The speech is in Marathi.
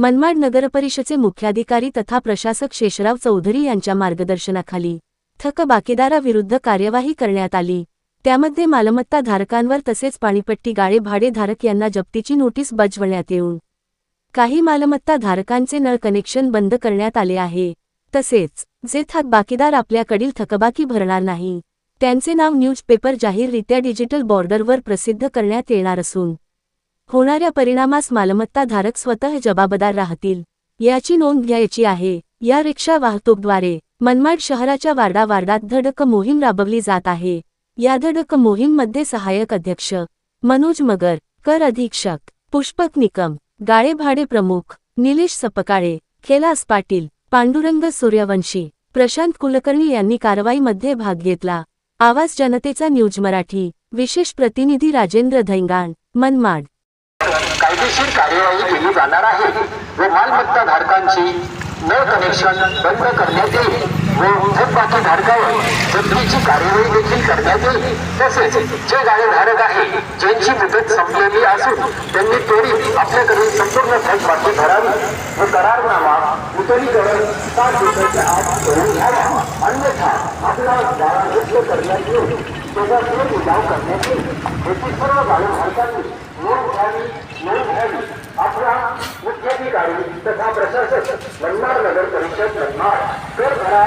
मनमाड नगरपरिषदेचे मुख्याधिकारी तथा प्रशासक शेषराव चौधरी यांच्या मार्गदर्शनाखाली थकबाकीदाराविरुद्ध कार्यवाही करण्यात आली. त्यामध्ये मालमत्ता धारकांवर तसेच पाणीपट्टी गाळे भाडेधारक यांना जप्तीची नोटीस बजावण्यात येऊन काही मालमत्ता धारकांचे नळ कनेक्शन बंद करण्यात आले आहे. तसेच जे थकबाकीदार आपल्याकडील थकबाकी भरणार नाही त्यांचे नाव न्यूजपेपर जाहीररित्या डिजिटल बॉर्डरवर प्रसिद्ध करण्यात येणार असून होणाऱ्या परिणामास मालमत्ता धारक स्वतः जबाबदार राहतील. याची नोंद घ्यायची आहे. या रिक्षा वाहतूकद्वारे मनमाड शहराच्या वार्डा वार्डात धडक मोहीम राबवली जात आहे. या धडक मोहीममध्ये सहाय्यक अध्यक्ष मनोज मगर कर अधीक्षक पुष्पक निकम गाळे भाडे प्रमुख निलेश सपकाळे कैलास पाटील पांडुरंग सूर्यवंशी प्रशांत कुलकर्णी यांनी कारवाईमध्ये भाग घेतला. आवाज जनतेचा न्यूज मराठी. विशेष प्रतिनिधी राजेंद्र धैंगाण मनमाड. कायदेशीर कार्यवाही केली जाणार आहे. व मालमत्ता धारकांची नळ कनेक्शन बंद करण्यात येईल व थकबाकी धारकावर जप्तीची कार्यवाही देखील करण्यात येईल. तसेच जे गाळेधारक आहे ज्यांची मुदत संपलेली असून त्यांनी त्वरित आपल्याकडे संपूर्ण थकबाकी भरावी व करारनामा वितरीकरण सात दिवसाच्या आत करून घ्यावा. आपला गाळा रद्द करण्यात येईल. त्याचा फेरनिलाव करण्यात येईल. याची सर्व गाळेधारकांनी नोंद घ्यावी नोंद घ्यावी आपला मुख्याधिकारी तथा प्रशासक मनमाड नगर परिषद मनमाड कर भरा